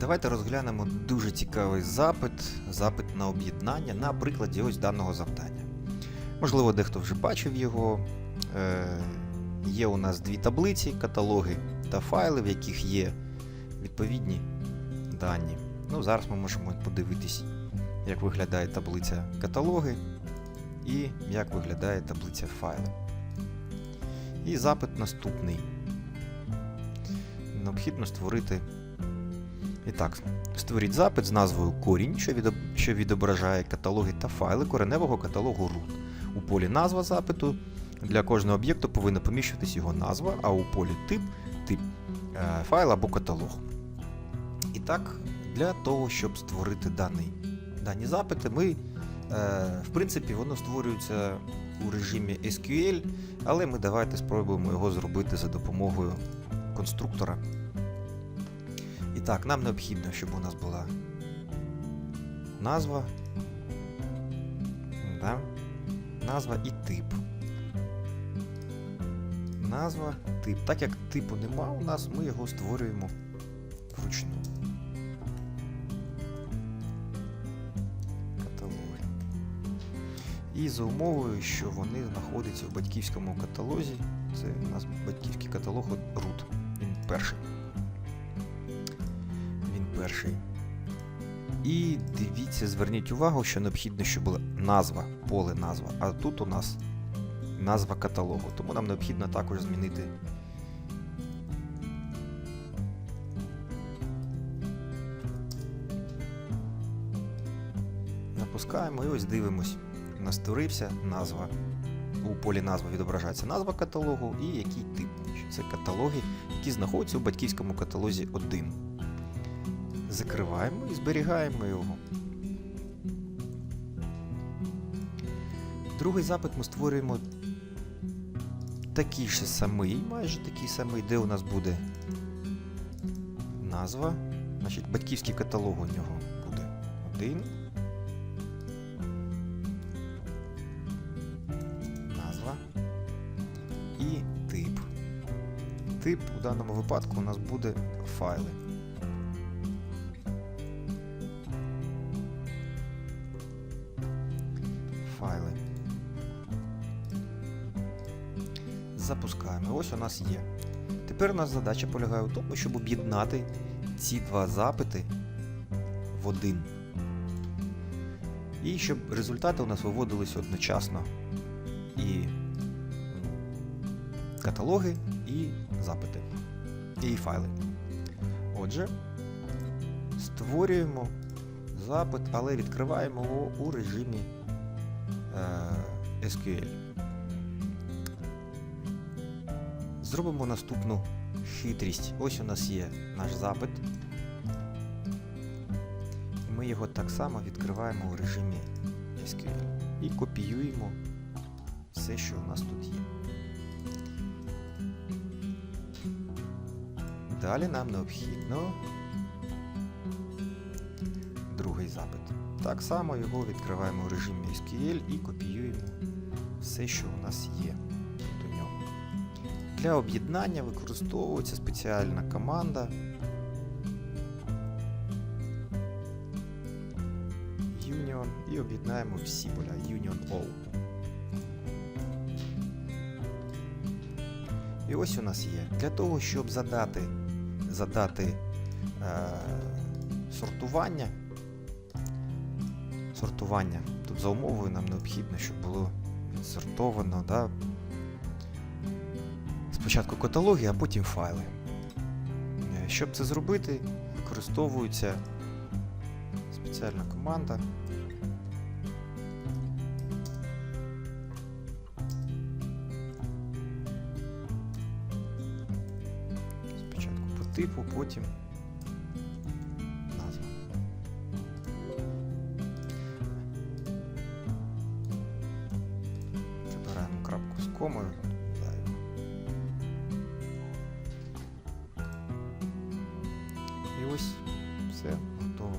Давайте розглянемо дуже цікавий запит, запит на об'єднання на прикладі ось даного завдання. Можливо, дехто вже бачив його. Е, Є у нас дві таблиці, каталоги та файли, в яких є відповідні дані. Ну, зараз ми можемо подивитись, як виглядає таблиця каталоги і як виглядає таблиця файли. І запит наступний. Необхідно створити. І так, створіть запит з назвою корінь, що, відображає каталоги та файли кореневого каталогу root. У полі назва запиту для кожного об'єкту повинна поміщуватись його назва, а у полі тип тип е, файл або каталог. І так, для того, щоб створити даний, дані запити, ми, е, в принципі, воно створюється у режимі SQL, але ми давайте спробуємо його зробити за допомогою конструктора. Так, нам необхідно, щоб у нас була назва, да? назва і тип. Назва, тип. Так як типу нема у нас, ми його створюємо вручну. Каталоги. І за умовою, що вони знаходяться в батьківському каталозі. Це у нас батьківський каталог от root. Він перший. Перший. І дивіться, зверніть увагу, що необхідно, щоб була назва, поле назва. А тут у нас назва каталогу. Тому нам необхідно також змінити. Запускаємо і ось дивимось. У нас створився назва. У полі назва відображається назва каталогу і який тип. Це каталоги, які знаходяться у батьківському каталозі 1. Закриваємо і зберігаємо його. Другий запит ми створюємо такий же самий, майже такий самий, де у нас буде назва. Значить, батьківський каталог у нього буде один. Назва і тип. Тип у даному випадку у нас буде файли. Файли. Запускаємо. Ось у нас є. Тепер у нас задача полягає в тому, щоб об'єднати ці два запити в один. І щоб результати у нас виводилися одночасно. І каталоги, і запити, і файли. Отже, створюємо запит, але відкриваємо його у режимі SQL. Зробимо наступну хитрість. Ось у нас є наш запит. Ми його так само відкриваємо у режимі SQL і копіюємо все, що у нас тут є. Далі нам необхідно другий запит. Так само його відкриваємо в режимі SQL і копіюємо все, що у нас є до нього. Для об'єднання використовується спеціальна команда Union і об'єднаємо всі поля Union All. І ось у нас є. Для того, щоб задати, задати е, сортування, сортування, тут за умовою нам необхідно, щоб було відсортовано да, спочатку каталоги, а потім файли. Е, Щоб це зробити, використовується спеціальна команда. Спочатку по типу, потім комою. І ось все готово.